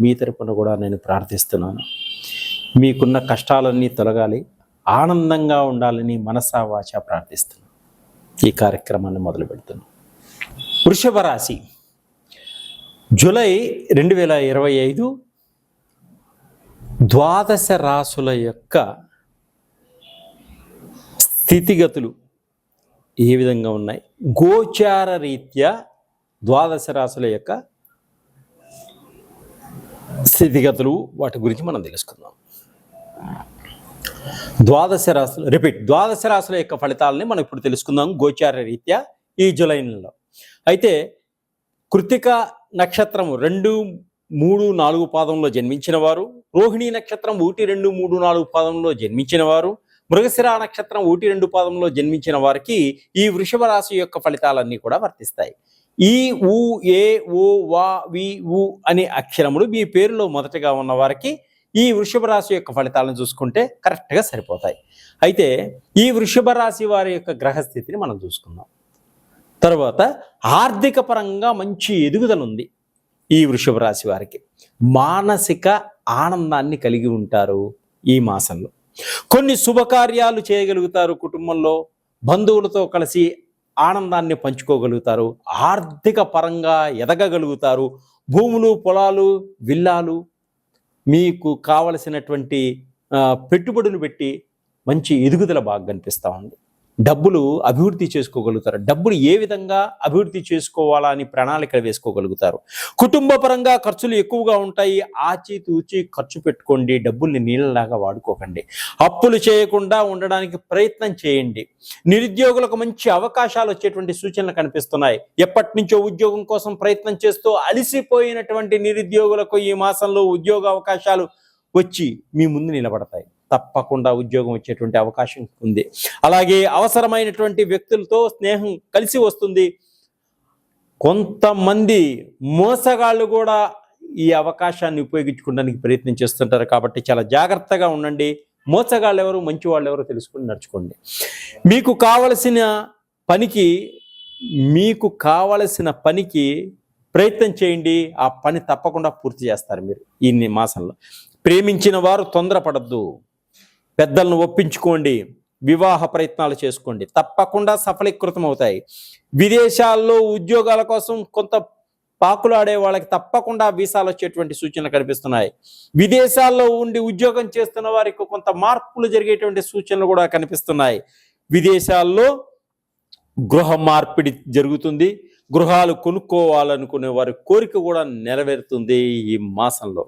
మీ తరపున కూడా నేను ప్రార్థిస్తున్నాను. మీకున్న కష్టాలన్నీ తొలగాలి ఆనందంగా ఉండాలని మనసా వాచ ప్రార్థిస్తున్నాను. ఈ కార్యక్రమాన్ని మొదలు పెడుతున్నాను. వృషభ రాశి జూలై రెండు వేల ఇరవై ఐదు ద్వాదశ రాసుల యొక్క స్థితిగతులు ఏ విధంగా ఉన్నాయి? గోచార రీత్యా ద్వాదశ రాశుల యొక్క స్థితిగతులు వాటి గురించి మనం తెలుసుకుందాం. ద్వాదశ రాశులు రిపీట్ ద్వాదశ రాశుల యొక్క ఫలితాలని మనం ఇప్పుడు తెలుసుకుందాం గోచార రీత్యా ఈ జులై నెలలో. అయితే కృతిక నక్షత్రం రెండు మూడు నాలుగు పాదంలో జన్మించిన వారు రోహిణీ నక్షత్రం ఒకటి రెండు మూడు నాలుగు పాదంలో జన్మించిన వారు మృగశిర నక్షత్రం ఒకటి రెండు పాదంలో జన్మించిన వారికి ఈ వృషభ రాశి యొక్క ఫలితాలన్నీ కూడా వర్తిస్తాయి. ఈ ఊ ఏ ఓ వా వి ఉ అనే అక్షరములు మీ పేరులో మొదటగా ఉన్న వారికి ఈ వృషభ రాశి యొక్క ఫలితాలను చూసుకుంటే కరెక్ట్గా సరిపోతాయి. అయితే ఈ వృషభ రాశి వారి యొక్క గ్రహస్థితిని మనం చూసుకుందాం. తర్వాత ఆర్థిక పరంగా మంచి ఎదుగుదల ఉంది ఈ వృషభ రాశి వారికి. మానసిక ఆనందాన్ని కలిగి ఉంటారు ఈ మాసంలో. కొన్ని శుభకార్యాలు చేయగలుగుతారు కుటుంబంలో బంధువులతో కలిసి ఆనందాన్ని పంచుకోగలుగుతారు ఆర్థిక పరంగా ఎదగగలుగుతారు. భూములు పొలాలు విల్లాలు మీకు కావలసినటువంటి పెట్టుబడులు పెట్టి మంచి ఎదుగుదల బాగా కనిపిస్తూ ఉంది. డబ్బులు అభివృద్ధి చేసుకోగలుగుతారు. డబ్బులు ఏ విధంగా అభివృద్ధి చేసుకోవాలా అని ప్రణాళికలు వేసుకోగలుగుతారు. కుటుంబ పరంగా ఖర్చులు ఎక్కువగా ఉంటాయి. ఆచితూచి ఖర్చు పెట్టుకోండి. డబ్బుల్ని నీళ్ళలాగా వాడుకోకండి. అప్పులు చేయకుండా ఉండడానికి ప్రయత్నం చేయండి. నిరుద్యోగులకు మంచి అవకాశాలు వచ్చేటువంటి సూచనలు కనిపిస్తున్నాయి. ఎప్పటి నుంచో ఉద్యోగం కోసం ప్రయత్నం చేస్తూ అలసిపోయినటువంటి నిరుద్యోగులకు ఈ మాసంలో ఉద్యోగ అవకాశాలు వచ్చి మీ ముందు నిలబడతాయి. తప్పకుండా ఉద్యోగం వచ్చేటువంటి అవకాశం ఉంది. అలాగే అవసరమైనటువంటి వ్యక్తులతో స్నేహం కలిసి వస్తుంది. కొంతమంది మోసగాళ్ళు కూడా ఈ అవకాశాన్ని ఉపయోగించుకోవడానికి ప్రయత్నం చేస్తుంటారు కాబట్టి చాలా జాగ్రత్తగా ఉండండి. మోసగాళ్ళు ఎవరు మంచి వాళ్ళు ఎవరో తెలుసుకుని నడుచుకోండి. మీకు కావలసిన పనికి మీకు కావలసిన పనికి ప్రయత్నం చేయండి. ఆ పని తప్పకుండా పూర్తి చేస్తారు మీరు ఈ మాసంలో. ప్రేమించిన వారు తొందరపడద్దు. పెద్దలను ఒప్పించుకోండి వివాహ ప్రయత్నాలు చేసుకోండి. తప్పకుండా సఫలీకృతం అవుతాయి విదేశాల్లో ఉద్యోగాల కోసం కొంత పాకులాడే వాళ్ళకి తప్పకుండా వీసాలు వచ్చేటువంటి సూచనలు కనిపిస్తున్నాయి. విదేశాల్లో ఉండి ఉద్యోగం చేస్తున్న వారికి కొంత మార్పులు జరిగేటువంటి సూచనలు కూడా కనిపిస్తున్నాయి. విదేశాల్లో గృహ మార్పిడి జరుగుతుంది. గృహాలు కొనుక్కోవాలనుకునే వారి కోరిక కూడా నెరవేరుతుంది ఈ మాసంలో.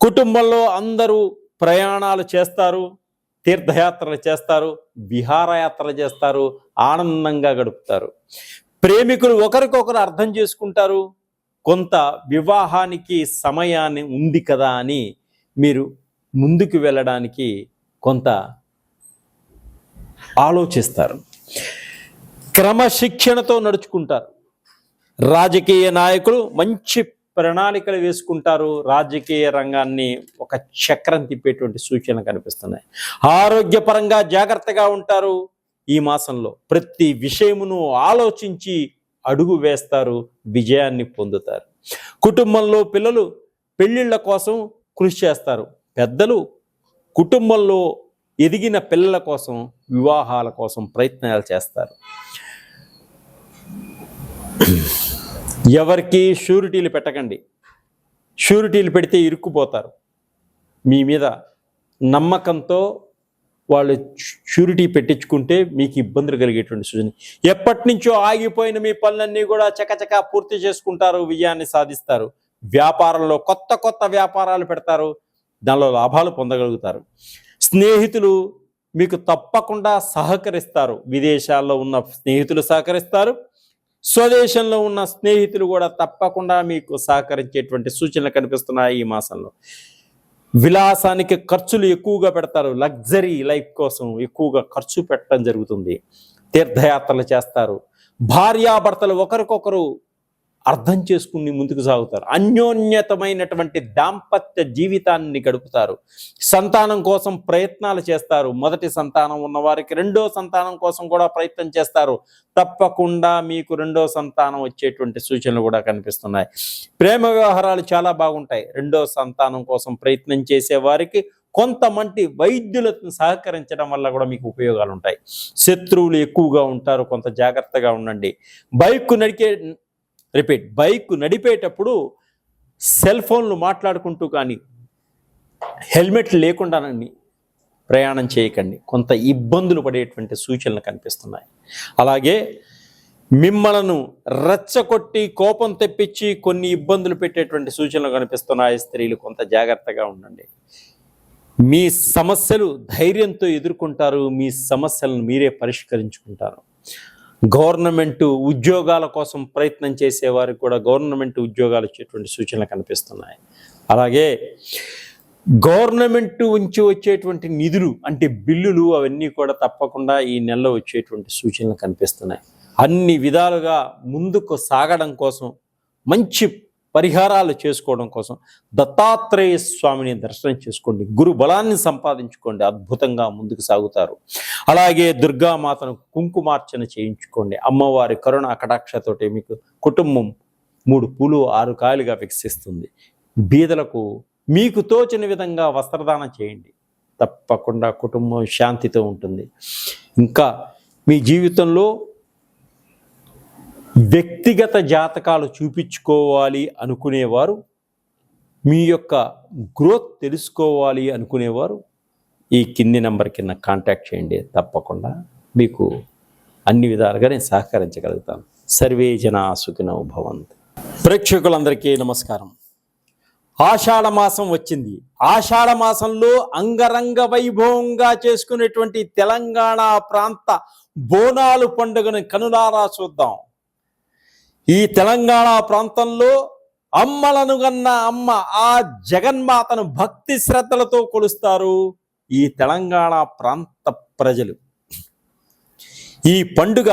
కుటుంబంలో అందరూ ప్రయాణాలు చేస్తారు. తీర్థయాత్రలు చేస్తారు విహారయాత్రలు చేస్తారు ఆనందంగా గడుపుతారు. ప్రేమికులు ఒకరికొకరు అర్థం చేసుకుంటారు కొంత వివాహానికి సమయాన్ని ఉంది కదా అని మీరు ముందుకు వెళ్ళడానికి కొంత ఆలోచిస్తారు. క్రమశిక్షణతో నడుచుకుంటారు. రాజకీయ నాయకులు మంచి ప్రణాళికలు వేసుకుంటారు. రాజకీయ రంగాన్ని ఒక చక్రం తిప్పేటువంటి సూచనలు కనిపిస్తున్నాయి. ఆరోగ్యపరంగా జాగ్రత్తగా ఉంటారు. ఈ మాసంలో ప్రతి విషయమును ఆలోచించి అడుగు వేస్తారు. విజయాన్ని పొందుతారు. కుటుంబంలో పిల్లలు పెళ్ళిళ్ళ కోసం కృషి చేస్తారు. పెద్దలు కుటుంబంలో ఎదిగిన పిల్లల కోసం వివాహాల కోసం ప్రయత్నాలు చేస్తారు. ఎవరికి షూరిటీలు పెట్టకండి. షూరిటీలు పెడితే ఇరుక్కుపోతారు. మీ మీద నమ్మకంతో వాళ్ళు షూరిటీ పెట్టించుకుంటే మీకు ఇబ్బందులు కలిగేటువంటి సూచన ఎప్పటి నుంచో ఆగిపోయిన మీ పనులన్నీ కూడా చకచకా పూర్తి చేసుకుంటారు విజయాన్ని సాధిస్తారు. వ్యాపారంలో కొత్త కొత్త వ్యాపారాలు పెడతారు. దానిలో లాభాలు పొందగలుగుతారు. స్నేహితులు మీకు తప్పకుండా సహకరిస్తారు. విదేశాల్లో ఉన్న స్నేహితులు సహకరిస్తారు. స్వదేశంలో ఉన్న స్నేహితులు కూడా తప్పకుండా మీకు సహకరించేటువంటి సూచనలు కనిపిస్తున్నాయి ఈ మాసంలో. విలాసానికి ఖర్చులు ఎక్కువగా పెడతారు. లగ్జరీ లైఫ్ కోసం ఎక్కువగా ఖర్చు పెట్టడం జరుగుతుంది. తీర్థయాత్రలు చేస్తారు. భార్యాభర్తలు ఒకరికొకరు అర్థం చేసుకుని ముందుకు సాగుతారు. అన్యోన్యతమైనటువంటి దాంపత్య జీవితాన్ని గడుపుతారు. సంతానం కోసం ప్రయత్నాలు చేస్తారు. మొదటి సంతానం ఉన్నవారికి రెండో సంతానం కోసం కూడా ప్రయత్నం చేస్తారు. తప్పకుండా మీకు రెండో సంతానం వచ్చేటువంటి సూచనలు కూడా కనిపిస్తున్నాయి. ప్రేమ వ్యవహారాలు చాలా బాగుంటాయి. రెండో సంతానం కోసం ప్రయత్నం చేసే వారికి కొంతమంది వైద్యులను సహకరించడం వల్ల కూడా మీకు ఉపయోగాలు ఉంటాయి శత్రువులు ఎక్కువగా ఉంటారు. కొంత జాగ్రత్తగా ఉండండి. బైక్ నడికే రిపీట్ బైక్ నడిపేటప్పుడు సెల్ ఫోన్లు మాట్లాడుకుంటూ కానీ హెల్మెట్ లేకుండానండి ప్రయాణం చేయకండి. కొంత ఇబ్బందులు పడేటువంటి సూచనలు కనిపిస్తున్నాయి. అలాగే మిమ్మలను రెచ్చగొట్టి కోపం తెప్పించి కొన్ని ఇబ్బందులు పెట్టేటువంటి సూచనలు కనిపిస్తున్నాయి. స్త్రీలు కొంత జాగ్రత్తగా ఉండండి. మీ సమస్యలు ధైర్యంతో ఎదుర్కొంటారు. మీ సమస్యలను మీరే పరిష్కరించుకుంటారు. గవర్నమెంట్ ఉద్యోగాల కోసం ప్రయత్నం చేసేవారికి కూడా గవర్నమెంట్ ఉద్యోగాలు ఇచ్చేటువంటి సూచనలు కనిపిస్తున్నాయి. అలాగే గవర్నమెంట్ నుంచి వచ్చేటువంటి నిధులు అంటే బిల్లులు అవన్నీ కూడా తప్పకుండా ఈ నెలలో వచ్చేటువంటి సూచనలు కనిపిస్తున్నాయి. అన్ని విధాలుగా ముందుకు సాగడం కోసం మంచి పరిహారాలు చేసుకోవడం కోసం దత్తాత్రేయ స్వామిని దర్శనం చేసుకోండి. గురు బలాన్ని సంపాదించుకోండి. అద్భుతంగా ముందుకు సాగుతారు. అలాగే దుర్గామాతను కుంకుమార్చన చేయించుకోండి. అమ్మవారి కరుణ కటాక్షతోటి మీకు కుటుంబం మూడు పూలు ఆరు కాయలుగా వికసిస్తుంది. బీదలకు మీకు తోచిన విధంగా వస్త్రదానం చేయండి. తప్పకుండా కుటుంబం శాంతితో ఉంటుంది. ఇంకా మీ జీవితంలో వ్యక్తిగత జాతకాలు చూపించుకోవాలి అనుకునేవారు మీ యొక్క గ్రోత్ తెలుసుకోవాలి అనుకునేవారు ఈ కింది నెంబర్ కింద కాంటాక్ట్ చేయండి తప్పకుండా. మీకు అన్ని విధాలుగా నేను సహకరించగలుగుతాను. సర్వే జనా సుఖినో భవంతు. ప్రేక్షకులందరికీ నమస్కారం. ఆషాఢ మాసం వచ్చింది. ఆషాఢ మాసంలో అంగరంగ వైభవంగా చేసుకునేటువంటి తెలంగాణ ప్రాంత బోనాలు పండుగను కనులారా చూద్దాం. ఈ తెలంగాణ ప్రాంతంలో అమ్మలను గన్న అమ్మ ఆ జగన్మాతను భక్తి శ్రద్ధలతో కొలుస్తారు ఈ తెలంగాణ ప్రాంత ప్రజలు. ఈ పండుగ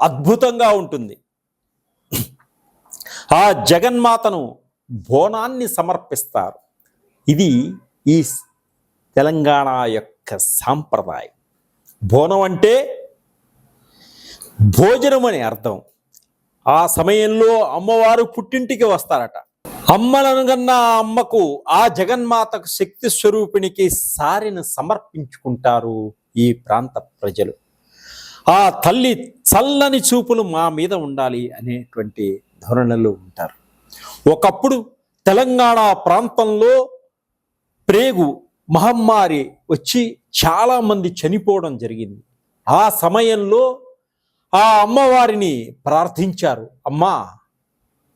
అద్భుతంగా ఉంటుంది. ఆ జగన్మాతను బోనాన్ని సమర్పిస్తారు. ఇది ఈ తెలంగాణ యొక్క సాంప్రదాయం. బోనం అంటే భోజనం అని అర్థం. ఆ సమయంలో అమ్మవారు పుట్టింటికి వస్తారట. అమ్మలనుగన్న ఆ అమ్మకు ఆ జగన్మాతకు శక్తి స్వరూపిణికి సారిని సమర్పించుకుంటారు ఈ ప్రాంత ప్రజలు. ఆ తల్లి చల్లని చూపులు మా మీద ఉండాలి అనేటువంటి ధోరణులు ఉంటారు. ఒకప్పుడు తెలంగాణ ప్రాంతంలో ప్రేగు మహమ్మారి వచ్చి చాలామంది చనిపోవడం జరిగింది. ఆ సమయంలో ఆ అమ్మవారిని ప్రార్థించారు. అమ్మా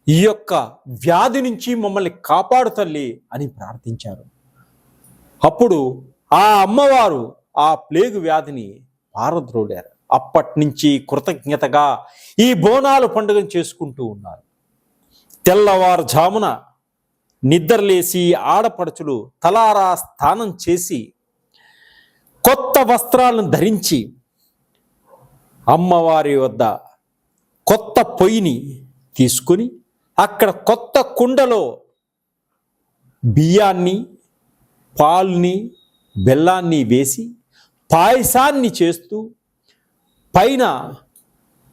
ఈ యొక్క వ్యాధి నుంచి మమ్మల్ని కాపాడు తల్లి అని ప్రార్థించారు. అప్పుడు ఆ అమ్మవారు ఆ ప్లేగు వ్యాధిని పారద్రోడారు అప్పటి నుంచి కృతజ్ఞతగా ఈ బోనాలు పండుగను చేసుకుంటూ ఉన్నారు. తెల్లవారుజామున నిద్రలేసి ఆడపడుచులు తలారా స్నానం చేసి కొత్త వస్త్రాలను ధరించి అమ్మవారి వద్ద కొత్త పొయ్యిని తీసుకుని అక్కడ కొత్త కుండలో బియ్యాన్ని పాల్ని బెల్లాన్ని వేసి పాయసాన్ని చేస్తూ పైన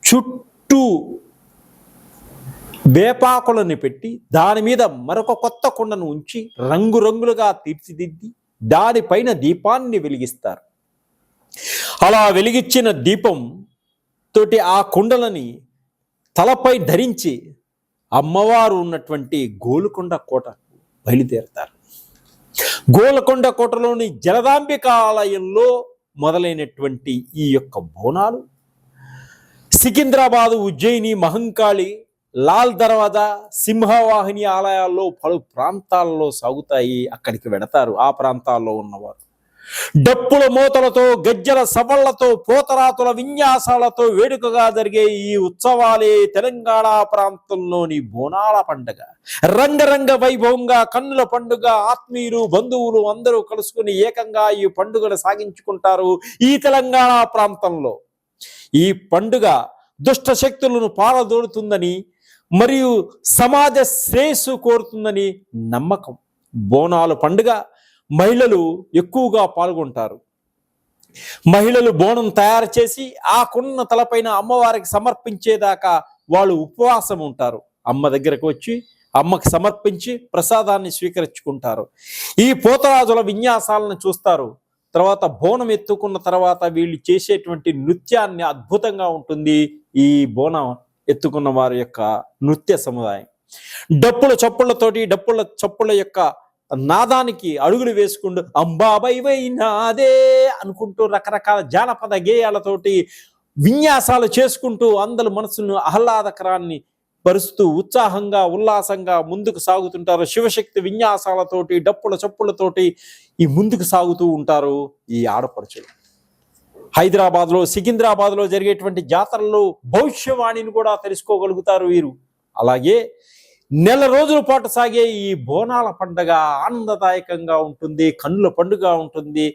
చుట్టూ వేపాకులను పెట్టి దాని మీద మరొక కొత్త కుండను ఉంచి రంగురంగులుగా తీర్చిదిద్ది దానిపైన దీపాన్ని వెలిగిస్తారు. అలా వెలిగించిన దీపం తోటి ఆ కుండలని తలపై ధరించి అమ్మవారు ఉన్నటువంటి గోలుకొండ కోటకు బయలుదేరతారు. గోలకొండ కోటలోని జలదాంబికాలయంలో మొదలైనటువంటి ఈ యొక్క బోనాలు సికింద్రాబాదు ఉజ్జయిని మహంకాళి లాల్ దర్వాజా సింహవాహిని ఆలయాల్లో పలు ప్రాంతాల్లో సాగుతాయి అక్కడికి వెడతారు ఆ ప్రాంతాల్లో ఉన్నవారు. డప్పుల మూతలతో గజ్జల సవళ్ళతో పోతరాతుల విన్యాసాలతో వేడుకగా జరిగే ఈ ఉత్సవాలే తెలంగాణ ప్రాంతంలోని బోనాల పండుగ. రంగరంగ వైభవంగా కన్నుల పండుగ ఆత్మీయులు బంధువులు అందరూ కలుసుకుని ఏకంగా ఈ పండుగను సాగించుకుంటారు ఈ తెలంగాణ ప్రాంతంలో. ఈ పండుగ దుష్ట శక్తులను పారదోడుతుందని మరియు సమాజ శ్రేయస్సు కోరుతుందని నమ్మకం. బోనాలు పండుగ మహిళలు ఎక్కువగా పాల్గొంటారు. మహిళలు బోనం తయారు చేసి ఆ కొన్న తలపైన అమ్మవారికి సమర్పించేదాకా వాళ్ళు ఉపవాసం ఉంటారు. అమ్మ దగ్గరకు వచ్చి అమ్మకి సమర్పించి ప్రసాదాన్ని స్వీకరించుకుంటారు. ఈ పోతరాజుల విన్యాసాలను చూస్తారు. తర్వాత బోనం ఎత్తుకున్న తర్వాత వీళ్ళు చేసేటువంటి నృత్యాన్ని అద్భుతంగా ఉంటుంది ఈ బోనం ఎత్తుకున్న వారి యొక్క నృత్య సముదాయం. డప్పుల చప్పులతోటి డప్పుల చప్పుల యొక్క నాదానికి అడుగులు వేసుకుంటూ అంబాబైవై నాదే అనుకుంటూ రకరకాల జానపద గేయాలతోటి విన్యాసాలు చేసుకుంటూ అందరి మనసును ఆహ్లాదకరాన్ని పరుస్తూ ఉత్సాహంగా ఉల్లాసంగా ముందుకు సాగుతుంటారు. శివశక్తి విన్యాసాలతోటి డప్పుల చప్పులతోటి ఈ ముందుకు సాగుతూ ఉంటారు ఈ ఆడపడుచులు. హైదరాబాద్లో సికింద్రాబాద్లో జరిగేటువంటి జాతరలో భవిష్యవాణిని కూడా తెలుసుకోగలుగుతారు వీరు. అలాగే నెల రోజుల పాటు సాగే ఈ బోనాల పండగ ఆనందదాయకంగా ఉంటుంది కన్నుల పండుగ ఉంటుంది.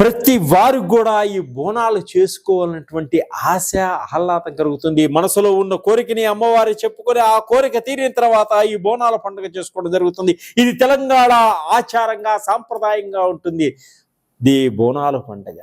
ప్రతి వారు కూడా ఈ బోనాలు చేసుకోవాలన్నటువంటి ఆశ ఆహ్లాదం కలుగుతుంది. మనసులో ఉన్న కోరికని అమ్మవారి చెప్పుకొని ఆ కోరిక తీరిన తర్వాత ఈ బోనాల పండుగ చేసుకోవడం జరుగుతుంది. ఇది తెలంగాణ ఆచారంగా సాంప్రదాయంగా ఉంటుంది. ది బోనాల పండుగ.